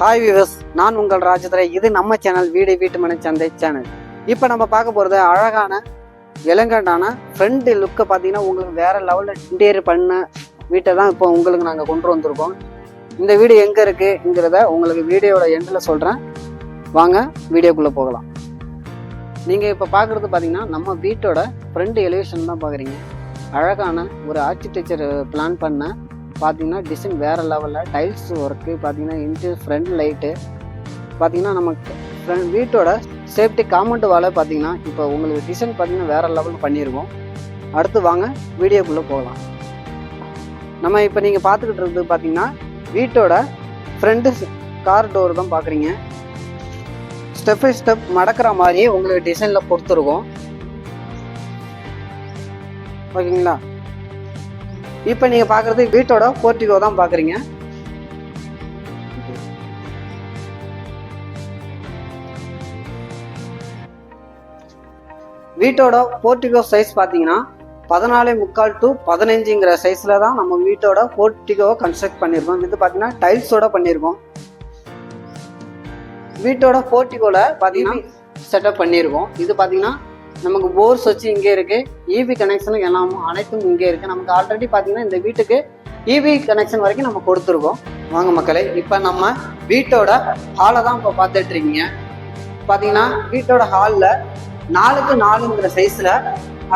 Hi viewers நான் உங்கள் ராஜதுரை. இது நம்ம சேனல் வீடு வீட்டு மனை சந்தை சேனல் இப்போ நம்ம பார்க்க போகிறது அழகான இளங்கண்டான ஃப்ரண்ட் லுக்கை பார்த்தீங்கன்னா உங்களுக்கு வேறு லெவலில் இன்டீரியர் பண்ண வீட்டை தான் இப்போ உங்களுக்கு நாங்கள் கொண்டு வந்திருக்கோம். இந்த வீடு எங்கே இருக்குங்கிறத உங்களுக்கு வீடியோட எண்டில் சொல்கிறேன் வாங்க வீடியோக்குள்ளே போகலாம். நீங்கள் இப்போ பார்க்குறது பார்த்தீங்கன்னா நம்ம வீட்டோட ஃப்ரண்ட் எலிவேஷன் தான் பார்க்குறீங்க. அழகான ஒரு ஆர்கிடெக்சர் பிளான் பண்ண பார்த்தீங்கன்னா டிசைன் வேறு லெவலில் டைல்ஸ் ஒர்க்கு பார்த்தீங்கன்னா இன்ட்டு ஃப்ரண்ட் லைட்டு பார்த்தீங்கன்னா நமக்கு ஃப்ரண்ட் வீட்டோட சேஃப்டி காம்பவுண்ட் வாழை பார்த்தீங்கன்னா இப்போ உங்களுக்கு டிசைன் பார்த்தீங்கன்னா வேறு லெவலில் பண்ணியிருக்கோம் அடுத்து வாங்க வீடியோக்குள்ளே போகலாம். நம்ம இப்போ நீங்கள் பார்த்துக்கிட்டு இருக்கிறது பார்த்தீங்கன்னா வீட்டோட ஃப்ரண்ட்டு கார் டோர் தான் பார்க்குறீங்க ஸ்டெப் பை ஸ்டெப் மடக்கிற மாதிரியே உங்களுக்கு டிசைனில் கொடுத்துருக்கோம். ஓகேங்களா? இப்போ நீங்கள் பார்க்குறது வீட்டோட போர்ட்டிகோ தான் பார்க்குறீங்க வீட்டோட போர்ட்டிகோ சைஸ் பார்த்தீங்கன்னா பதினாலே முக்கால் டு பதினஞ்சுங்கிற சைஸில் தான் நம்ம வீட்டோட போர்ட்டிகோவை கன்ஸ்ட்ரக்ட் பண்ணியிருக்கோம். இது பார்த்தீங்கன்னா டைல்ஸோட பண்ணியிருக்கோம். வீட்டோட போர்ட்டிகோவில் பார்த்தீங்கன்னா செட்டப் பண்ணியிருக்கோம். இது பார்த்தீங்கன்னா நமக்கு போர்ஸ் வச்சு இங்கே இருக்கு. இபி கனெக்ஷனும் எல்லாம் அனைத்தும் இங்கே இருக்கு. நமக்கு ஆல்ரெடி பார்த்தீங்கன்னா இந்த வீட்டுக்கு இபி கனெக்ஷன் வரைக்கும் நம்ம கொடுத்துருக்கோம். வாங்க மக்களே இப்போ நம்ம வீட்டோட ஹாலை தான் இப்போ பார்த்துட்டு இருக்கீங்க. பார்த்தீங்கன்னா வீட்டோட ஹாலில் நாலுக்கு நாலுங்கிற சைஸில்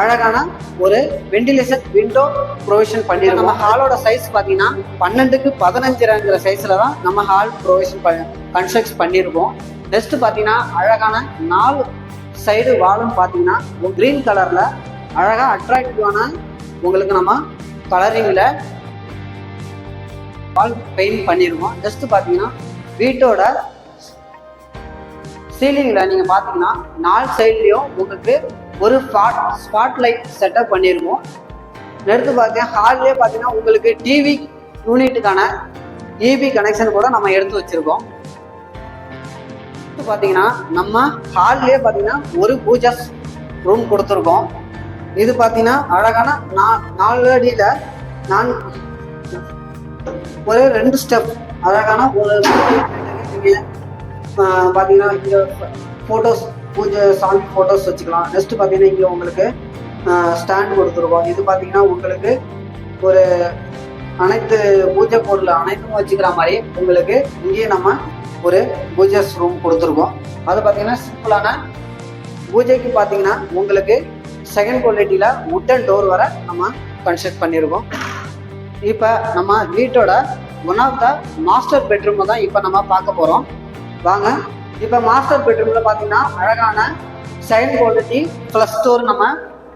அழகான ஒரு வெண்டிலேஷன் விண்டோ ப்ரொவிஷன் பண்ணிருக்கோம். நம்ம ஹாலோட சைஸ் பார்த்தீங்கன்னா பன்னெண்டுக்கு பதினஞ்சுங்கிற சைஸில் தான் நம்ம ஹால் ப்ரொவிஷன் கன்ஸ்ட்ரக்ட் பண்ணியிருக்கோம் நெக்ஸ்ட் பார்த்தீங்கன்னா அழகான நாலு சைடு வாலும் பார்த்தீங்கன்னா க்ரீன் கலரில் அழகாக அட்ராக்டிவான உங்களுக்கு நம்ம கலரிங்கில் வால் பெயிண்ட் பண்ணியிருக்கோம் ஜஸ்ட் பார்த்தீங்கன்னா வீட்டோட சீலிங்கில் நீங்கள் பார்த்தீங்கன்னா நாலு சைட்லேயும் உங்களுக்கு ஒரு ஸ்பாட் ஸ்பாட் லைட் செட்டப் பண்ணியிருக்கோம் எடுத்து பார்த்தீங்கன்னா ஹால்லேயே பார்த்தீங்கன்னா உங்களுக்கு டிவி யூனிட்டுக்கான இபி கனெக்ஷன் கூட நம்ம எடுத்து வச்சுருக்கோம். பார்த்தீங்கன்னா நம்ம ஹால்லேயே பார்த்தீங்கன்னா ஒரு பூஜா ரூம் கொடுத்துருக்கோம். இது பார்த்தீங்கன்னா அழகான நா நாலு அடியில் நான் ஒரே ரெண்டு ஸ்டெப் அழகான ஒரு பார்த்தீங்கன்னா இங்கே ஃபோட்டோஸ் பூஜை சாமி ஃபோட்டோஸ் வச்சுக்கலாம். நெக்ஸ்ட் பார்த்தீங்கன்னா இங்கே உங்களுக்கு ஸ்டாண்ட் கொடுத்துருக்கோம். இது பார்த்தீங்கன்னா உங்களுக்கு ஒரு அனைத்து பூஜை பொருள் அனைத்தும் வச்சுக்கிற மாதிரி உங்களுக்கு இங்கேயே நம்ம ஒரு பூஜஸ் ரூம் கொடுத்துருக்கோம். அது பார்த்தீங்கன்னா சிம்பிளான பூஜைக்கு பார்த்தீங்கன்னா உங்களுக்கு செகண்ட் குவாலிட்டியில் உட்டன் டோர் வர நம்ம கன்ஸ்ட்ரக்ட் பண்ணியிருக்கோம் இப்போ நம்ம வீட்டோட ஒன் ஆஃப் த மாஸ்டர் பெட்ரூமை தான் இப்போ நம்ம பார்க்க போகிறோம் வாங்க. இப்போ மாஸ்டர் பெட்ரூமில் பார்த்தீங்கன்னா அழகான செகண்ட் குவாலிட்டி ப்ளஸ் ஸ்டோர் நம்ம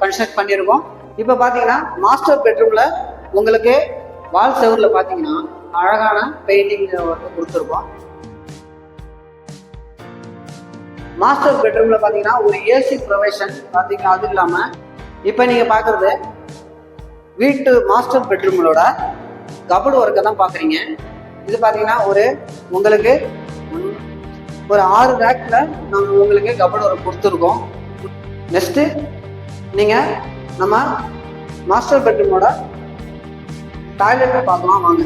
கன்ஸ்ட்ரக்ட் பண்ணியிருக்கோம் இப்போ பார்த்தீங்கன்னா மாஸ்டர் பெட்ரூமில் உங்களுக்கு வால் செவரில் பார்த்தீங்கன்னா அழகான பெயிண்டிங் கொடுத்துருக்கோம். மாஸ்டர் பெட்ரூமில் பார்த்தீங்கன்னா ஒரு ஏசி ப்ரொவிஷன் பார்த்தீங்கன்னா அது இல்லாமல் இப்போ நீங்கள் பார்க்குறது வீட்டு மாஸ்டர் பெட்ரூம்களோட கபடு ஒர்க்கை தான் பார்க்குறீங்க இது பார்த்தீங்கன்னா ஒரு உங்களுக்கு ஒரு ஆறு ரேக்கில் நம்ம உங்களுக்கு கபடு ஒர்க் கொடுத்துருக்கோம். நெக்ஸ்ட்டு நீங்கள் நம்ம மாஸ்டர் பெட்ரூமோட டாய்லெட்டை பார்க்கலாம் வாங்க.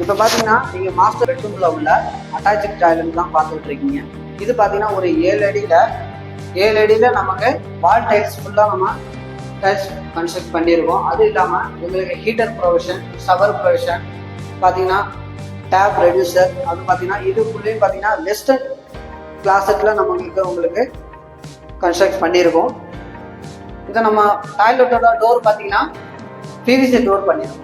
இப்போ பார்த்தீங்கன்னா நீங்கள் மாஸ்டர் பெட்ரூமில் உள்ள அட்டாச்சு டாய்லெட் தான் பார்த்துட்டு இருக்கீங்க. இது பார்த்தீங்கன்னா ஒரு ஏழு அடியில் ஏழு அடியில் நமக்கு வால் டைல்ஸ் ஃபுல்லாக நம்ம டைல்ஸ் கன்ஸ்ட்ரக்ட் பண்ணியிருக்கோம் அது இல்லாமல் உங்களுக்கு ஹீட்டர் ப்ரொவிஷன் ஷவர் ப்ரொவிஷன் பார்த்தீங்கன்னா டேப் ரெடியூசர் அது பார்த்தீங்கன்னா இதுக்குள்ளேயும் பார்த்தீங்கன்னா வெஸ்டர்ன் கிளாசட்டில் நம்மளுக்கு உங்களுக்கு கன்ஸ்ட்ரக்ட் பண்ணியிருக்கோம் இதை நம்ம டாய்லெட்டோட டோர் பார்த்தீங்கன்னா பிவிசி டோர் பண்ணியிருக்கோம்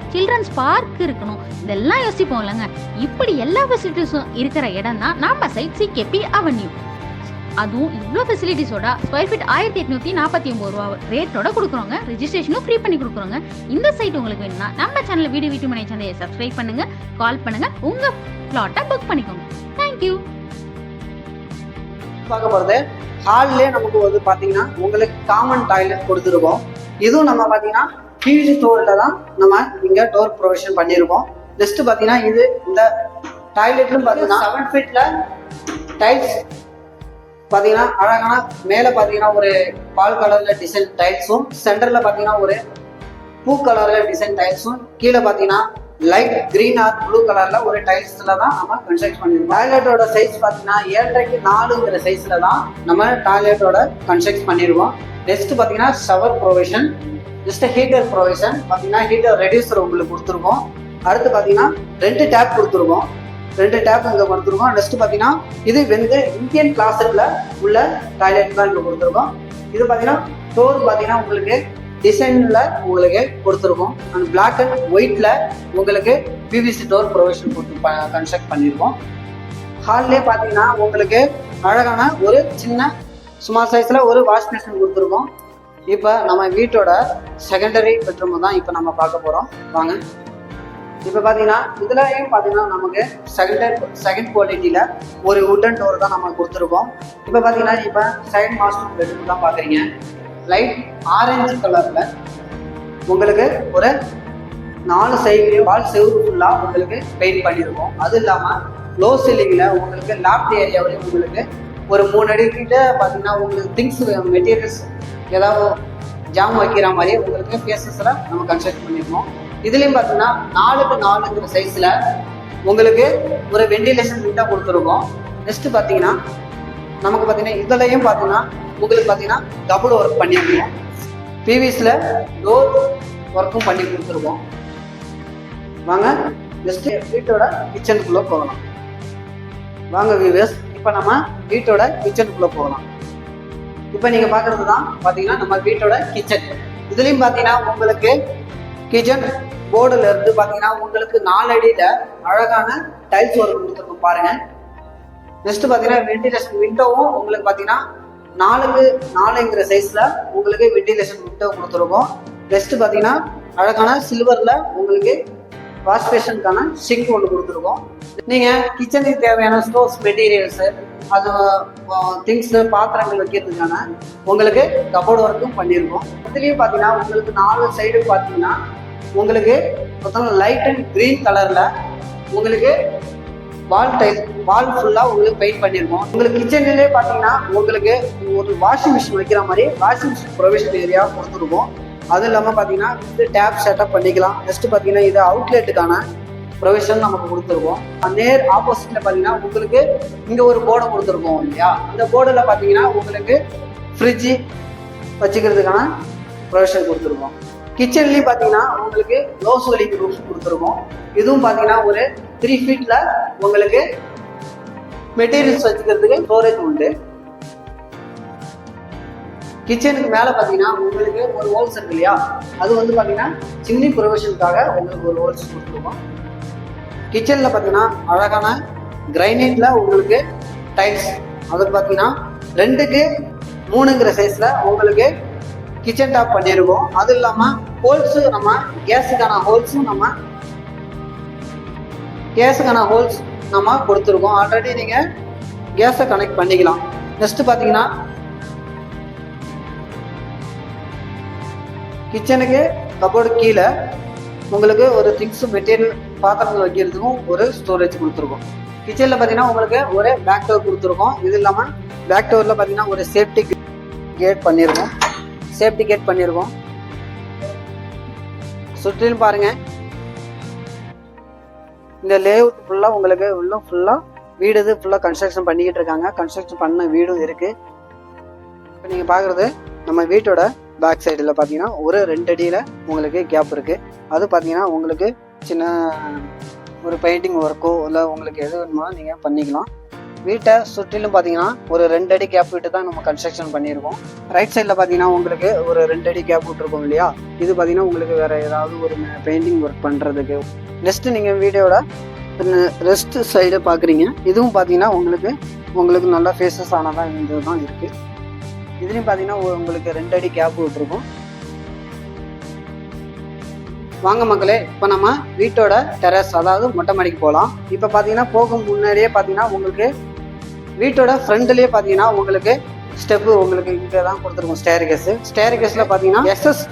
சில்ட்ரன்ஸ் பார்க் இருக்கணும். இதெல்லாம் யோசிப்போம் இல்லைங்க இப்படி எல்லா ஃபெசிலிட்டிஸும் இருக்கிற இடம் தான் நம்ம சைட் சிகேபி அவென்யூ அதுவும் இவ்வளோ ஃபெசிலிட்டிஸோட ஸ்கொயர் ஃபீட் ஆயிரத்தி எட்நூற்றி நாற்பத்தி ஒம்பது ரூபா ரேட்டோட கொடுக்குறோங்க. ரிஜிஸ்ட்ரேஷனும் ஃப்ரீ பண்ணி கொடுக்குறோங்க. இந்த சைட் உங்களுக்கு வேணும்னா நம்ம சேனல் வீடு வீட்டு மனை சேனலை சப்ஸ்கிரைப் பண்ணுங்க. கால் பண்ணுங்க. உங்க பிளாட்டை புக் பண்ணிக்கோங்க. தேங்க்யூ பார்க்க போகிறது ஹால்லே நமக்கு வந்து பார்த்தீங்கன்னா உங்களுக்கு காமன் டாய்லெட் கொடுத்துருக்கோம். இதுவும் நம்ம பார்த்தீங்கன்னா பிவிசி டோரில் தான் நம்ம இங்கே டோர் ப்ரொவிஷன் பண்ணியிருக்கோம் நெக்ஸ்ட் பார்த்தீங்கன்னா இது இந்த டாய்லெட்லும் பார்த்தீங்கன்னா செவன் ஃபீட்டில் டைல்ஸ் பார்த்தீங்கன்னா அழகான மேலே பார்த்தீங்கன்னா ஒரு பால் கலரில் டிசைன் டைல்ஸும் சென்டரில் பார்த்தீங்கன்னா ஒரு பூ கலரில் டிசைன் டைல்ஸும் கீழே பார்த்தீங்கன்னா லைட் கிரீன் ஆர் ப்ளூ கலர்ல ஒரு டைல்ஸ்ல தான் நம்ம கன்ஸ்ட்ரக்ட் பண்ணிருக்கோம். டாய்லெட்டோட சைஸ் பார்த்தீங்கன்னா ஏழரைக்கு நாலுங்கிற சைஸ்ல தான் நம்ம டாய்லெட்டோட கன்ஸ்ட்ரக்ட் பண்ணிருக்கோம். நெக்ஸ்ட் பார்த்தீங்கன்னா shower provision just heater provision பார்த்தீங்கன்னா ஹீட்டர் ரெடியூசர் உங்களுக்கு கொடுத்துருக்கோம். அடுத்து பார்த்தீங்கன்னா ரெண்டு டேப் கொடுத்துருக்கோம். ரெண்டு டேப் இங்கே கொடுத்துருக்கோம். நெக்ஸ்ட் பார்த்தீங்கன்னா இது வந்து இந்தியன் கிளாஸில் உள்ள டாய்லெட் தான் இங்கே கொடுத்துருக்கோம். இது பார்த்தீங்கன்னா டோர் பார்த்தீங்கன்னா உங்களுக்கு டிசைனில் உங்களுக்கு கொடுத்துருக்கோம். அண்ட் பிளாக் அண்ட் ஒயிட்டில் உங்களுக்கு பிவிசி டோர் ப்ரொவிஷன் கொடுத்து கன்ஸ்ட்ரக்ட் பண்ணியிருக்கோம் ஹால்லே பார்த்தீங்கன்னா உங்களுக்கு அழகான ஒரு சின்ன சுமார் சைஸில் ஒரு வாஷ் மிஷின் கொடுத்துருக்கோம். இப்போ நம்ம வீட்டோட செகண்டரி பெட்ரூம் தான் இப்போ நம்ம பார்க்க போகிறோம் வாங்க. இப்போ பார்த்தீங்கன்னா இதுலயும் பார்த்தீங்கன்னா நமக்கு செகண்டர் செகண்ட் குவாலிட்டியில் ஒரு உட்டன் டோர் தான் நம்ம கொடுத்துருக்கோம். இப்போ பார்த்தீங்கன்னா இப்போ செகண்ட் மாஸ்டர் பெட்ரூம் தான் பார்க்குறீங்க லைட் ஆரஞ்சு கலரில் உங்களுக்கு ஒரு நாலு சைட்லையும் வால் செவுரு ஃபுல்லாக உங்களுக்கு பெயிண்ட் பண்ணியிருக்கோம் அது இல்லாமல் லோ சீலிங்கில் உங்களுக்கு லாப்ட் ஏரியாவிலையும் உங்களுக்கு ஒரு மூணு அடி கிட்ட பார்த்தீங்கன்னா உங்களுக்கு திங்ஸ் மெட்டீரியல்ஸ் ஏதாவது ஜாம் வைக்கிற மாதிரி உங்களுக்கு பேசஸில் நம்ம கன்ஸ்ட்ரக்ட் பண்ணியிருக்கோம் இதுலேயும் பார்த்தீங்கன்னா நாலுக்கு நாலுங்கிற சைஸில் உங்களுக்கு ஒரு வெண்டிலேஷன் விண்டோ கொடுத்துருக்கோம். நெக்ஸ்ட் பார்த்தீங்கன்னா நமக்கு பார்த்தீங்கன்னா இதுலையும் பார்த்தீங்கன்னா உங்களுக்கு பார்த்தீங்கன்னா டபுள் ஒர்க் பண்ணியிருக்கோம் பிவிஸில் டோர் ஒர்க்கும் பண்ணி கொடுத்துருக்கோம். வாங்க நெக்ஸ்ட்டு வீட்டோட கிச்சனுக்குள்ளே போகலாம். வாங்க வியூவர்ஸ் இப்போ நம்ம வீட்டோட கிச்சனுக்குள்ளே போகலாம். இப்போ நீங்கள் பார்க்குறது தான் பார்த்தீங்கன்னா நம்ம வீட்டோட கிச்சன் இதுலேயும் பார்த்தீங்கன்னா உங்களுக்கு கிச்சன் போர்டில் இருந்து பார்த்தீங்கன்னா உங்களுக்கு நாலு அடியில் அழகான டைல்ஸ் ஒர்க் கொடுத்துருக்கோம் பாருங்க. நெக்ஸ்ட் பார்த்தீங்கன்னா வெண்டிலேஷன் விண்டோவும் உங்களுக்கு பார்த்தீங்கன்னா நாலுக்கு நாலுங்கிற சைஸில் உங்களுக்கு வெண்டிலேஷன் விண்டோ கொடுத்துருக்கோம். நெக்ஸ்ட் பார்த்தீங்கன்னா அழகான சில்வரில் உங்களுக்கு வாஷ் பேஷனுக்கான சிங்க் ஒன்று கொடுத்துருக்கோம். நீங்கள் கிச்சனுக்கு தேவையான ஸ்டோவ்ஸ் மெட்டீரியல்ஸு அது திங்ஸு பாத்திரங்கள் வைக்கிறதுக்கான உங்களுக்கு கபோர்டு ஒர்க்கும் பண்ணியிருக்கோம் இதுலேயும் பார்த்தீங்கன்னா உங்களுக்கு நாலு சைடு பார்த்தீங்கன்னா உங்களுக்கு மொத்தம் லைட் அண்ட் க்ரீன் கலரில் உங்களுக்கு வால் டைல் வால் ஃபுல்லாக உங்களுக்கு பெயிண்ட் பண்ணியிருக்கோம் உங்களுக்கு கிச்சன்லேயே பார்த்தீங்கன்னா உங்களுக்கு ஒரு வாஷிங் மிஷின் வைக்கிற மாதிரி வாஷிங் மிஷின் ப்ரொவிஷன் ஏரியா கொடுத்துருக்கோம். அதுவும் இல்லாமல் பார்த்தீங்கன்னா இது டேப் செட்டப் பண்ணிக்கலாம். நெக்ஸ்ட் பார்த்தீங்கன்னா இது அவுட்லெட்டுக்கான ப்ரொவிஷன் நமக்கு கொடுத்துருக்கோம் நேர் ஆப்போசிட்ல பார்த்தீங்கன்னா உங்களுக்கு இங்கே ஒரு போர்டை கொடுத்துருக்கோம் இல்லையா? இந்த போர்டில் பார்த்தீங்கன்னா உங்களுக்கு ஃப்ரிட்ஜு வச்சுக்கிறதுக்கான ப்ரொவிஷன் கொடுத்துருக்கோம். கிச்சன்லேயும் பார்த்தீங்கன்னா உங்களுக்கு லோ சோலிங் ரூஃப் கொடுத்துருக்கோம். இதுவும் பார்த்தீங்கன்னா ஒரு த்ரீ ஃபீட்டில் உங்களுக்கு மெட்டீரியல்ஸ் வச்சுக்கிறதுக்கு ஸ்டோரேஜ் உண்டு. கிச்சனுக்கு மேலே பார்த்தீங்கன்னா உங்களுக்கு ஒரு ஹோல்ஸ் இருக்கு இல்லையா? அது வந்து பார்த்தீங்கன்னா சிம்னி ப்ரொவிஷனுக்காக உங்களுக்கு ஒரு ஹோல்ஸ் கொடுத்துருக்கோம். கிச்சனில் பார்த்தீங்கன்னா அழகான கிரைனைட்டில் உங்களுக்கு டைல்ஸ். அது பார்த்தீங்கன்னா ரெண்டுக்கு மூணுங்கிற சைஸில் உங்களுக்கு கிச்சன் டாப் பண்ணியிருக்கோம் அது இல்லாமல் ஹோல்ஸு நம்ம கேஸுக்கான ஹோல்ஸும் நம்ம கேஸுக்கான ஹோல்ஸ் நம்ம கொடுத்துருக்கோம். ஆல்ரெடி நீங்கள் கேஸை கனெக்ட் பண்ணிக்கலாம். நெக்ஸ்ட்டு பார்த்தீங்கன்னா கிச்சனுக்கு கபோர்டு கீழே உங்களுக்கு ஒரு திங்ஸ் மெட்டீரியல் பாத்திரங்கள் வைக்கிறதுக்கும் ஒரு ஸ்டோரேஜ் கொடுத்துருக்கோம். கிச்சனில் பார்த்தீங்கன்னா உங்களுக்கு ஒரு பேக் டோர் கொடுத்துருக்கோம். இது இல்லாமல் பேக் டோரில் பார்த்தீங்கன்னா ஒரு சேஃப்டி கேட் பண்ணியிருக்கோம் சேஃப்டி கேட் பண்ணியிருக்கோம் சுற்றிலும் பாருங்கள் இந்த லேஅவுட் ஃபுல்லாக உங்களுக்கு உள்ள ஃபுல்லாக வீடு இது ஃபுல்லாக கன்ஸ்ட்ரக்ஷன் பண்ணிக்கிட்டு இருக்காங்க. கன்ஸ்ட்ரக்ஷன் பண்ண வீடும் இருக்குது இப்போ நீங்கள் பார்க்குறது நம்ம வீட்டோட பேக் சைடில் பார்த்தீங்கன்னா ஒரு ரெண்டு அடியில் உங்களுக்கு கேப் இருக்குது அது பார்த்தீங்கன்னா உங்களுக்கு சின்ன ஒரு பெயிண்டிங் ஒர்க்கோ இல்லை உங்களுக்கு எது வேணுமோ நீங்கள் பண்ணிக்கலாம். வீட்டை சுற்றிலும் பார்த்தீங்கன்னா ஒரு ரெண்டு அடி கேப் விட்டு தான் நம்ம கன்ஸ்ட்ரக்ஷன் பண்ணியிருக்கோம். ரைட் சைடில் பார்த்தீங்கன்னா உங்களுக்கு ஒரு ரெண்டு அடி கேப் விட்டுருக்கோம் இல்லையா? இது பார்த்தீங்கன்னா உங்களுக்கு வேறு ஏதாவது ஒரு பெயிண்டிங் ஒர்க் பண்ணுறதுக்கு நெக்ஸ்ட்டு நீங்கள் வீடியோட ரெஸ்ட் சைடு பார்க்குறீங்க இதுவும் பார்த்தீங்கன்னா உங்களுக்கு உங்களுக்கு நல்லா ஃபேஸஸ் ஆனதாக இருந்தது தான் இருக்குது இதுலேயும் பார்த்தீங்கன்னா உங்களுக்கு ரெண்டு அடி கேப் விட்டுருக்கோம். வாங்க மக்களே இப்போ நம்ம வீட்டோட டெரஸ் அதாவது மொட்டை மாடிக்கு போகலாம் இப்போ பார்த்தீங்கன்னா போகும் முன்னாடியே பார்த்தீங்கன்னா உங்களுக்கு வீட்டோட ஃப்ரண்ட்லேயே பார்த்தீங்கன்னா உங்களுக்கு ஸ்டெப்பு உங்களுக்கு இங்கே தான் கொடுத்துருக்கோம் ஸ்டேர் கேஸு ஸ்டேர் கேஸில் பார்த்தீங்கன்னா எக்ஸஸ்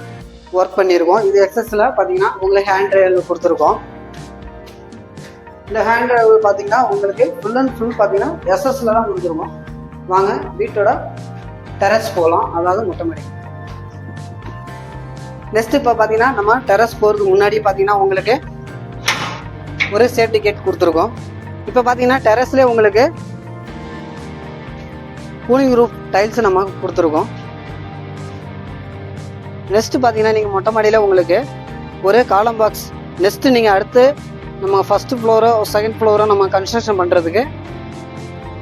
ஒர்க் பண்ணியிருக்கோம் இது எக்ஸஸில் பார்த்தீங்கன்னா உங்களுக்கு ஹேண்ட் ட்ரைவ் கொடுத்துருக்கோம். இந்த ஹேண்ட் ட்ரைவ் பார்த்தீங்கன்னா உங்களுக்கு ஃபுல் அண்ட் ஃபுல் பார்த்தீங்கன்னா எஸ்எஸ்ல தான் கொடுத்துருக்கோம். வாங்க வீட்டோட டெரஸ் போகலாம் அதாவது மொட்டை மாடி. நெக்ஸ்ட் இப்போ பார்த்தீங்கன்னா நம்ம டெரஸ் போகிறதுக்கு முன்னாடி பார்த்தீங்கன்னா உங்களுக்கு ஒரு சேஃப்டி கேட் கொடுத்துருக்கோம். இப்போ பார்த்தீங்கன்னா டெரஸ்லேயே உங்களுக்கு கூலிங் ரூப் டைல்ஸ் நம்ம கொடுத்துருக்கோம். நெக்ஸ்ட் பார்த்தீங்கன்னா நீங்கள் மொட்டை மாடியில் உங்களுக்கு ஒரு காலம் பாக்ஸ் நெக்ஸ்ட்டு நீங்கள் அடுத்து நம்ம ஃபஸ்ட்டு ஃப்ளோரோ செகண்ட் ஃப்ளோரோ நம்ம கன்ஸ்ட்ரக்ஷன் பண்ணுறதுக்கு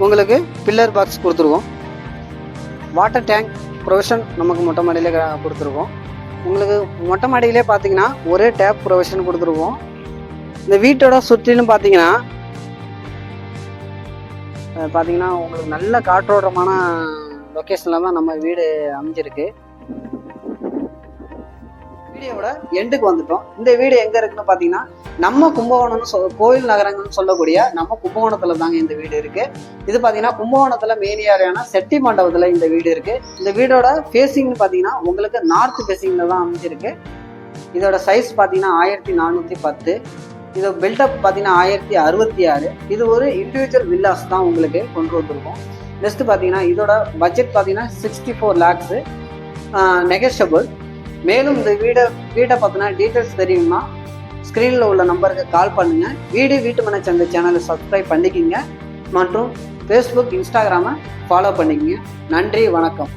உங்களுக்கு பில்லர் பாக்ஸ் கொடுத்துருக்கோம். வாட்டர் டேங்க் ப்ரொவிஷன் நமக்கு மொட்டை மாடியில் கொடுத்துருக்கோம். உங்களுக்கு மொட்டை மாடியிலே பார்த்தீங்கன்னா ஒரே டேப் ப்ரொவிஷன் கொடுத்துருவோம். இந்த வீட்டோட சுற்றிலும் பார்த்தீங்கன்னா பார்த்தீங்கன்னா உங்களுக்கு நல்ல காற்றோட்டமான லொக்கேஷனில் தான் நம்ம வீடு அமைஞ்சிருக்கு. வீடியோட எண்டுக்கு வந்துட்டோம். இந்த வீடு எங்க இருக்குன்னு பார்த்தீங்கன்னா நம்ம கும்பகோணம்னு சொல் கோயில் நகரங்கள்னு சொல்லக்கூடிய நம்ம கும்பகோணத்துல தாங்க இந்த வீடு இருக்கு. இது பார்த்தீங்கன்னா கும்பகோணத்துல மேனியாரியான செட்டி மண்டபத்துல இந்த வீடு இருக்கு. இந்த வீடோட ஃபேஸிங்னு பார்த்தீங்கன்னா உங்களுக்கு நார்த் ஃபேசிங்ல தான் அமைஞ்சிருக்கு. இதோட சைஸ் பார்த்தீங்கன்னா ஆயிரத்தி நானூற்றி பத்து. இது பில்டப் பார்த்தீங்கன்னா ஆயிரத்தி அறுபத்தி ஆறு. இது ஒரு இண்டிவிஜுவல் வில்லாஸ் தான் உங்களுக்கு கொண்டு வந்திருக்கோம். நெக்ஸ்ட் பார்த்தீங்கன்னா இதோட பட்ஜெட் பார்த்தீங்கன்னா சிக்ஸ்டி ஃபோர் லேக்ஸு நெகஷபிள் மேலும் இந்த வீடை வீட்டை பற்றின டீட்டெயில்ஸ் தெரியும்னா ஸ்க்ரீனில் உள்ள நம்பருக்கு கால் பண்ணுங்கள் வீடு வீட்டு மனை சந்தை சேனலை சப்ஸ்கிரைப் பண்ணிக்கிங்க. மற்றும் ஃபேஸ்புக் இன்ஸ்டாகிராமை ஃபாலோ பண்ணிக்கங்க. நன்றி வணக்கம்.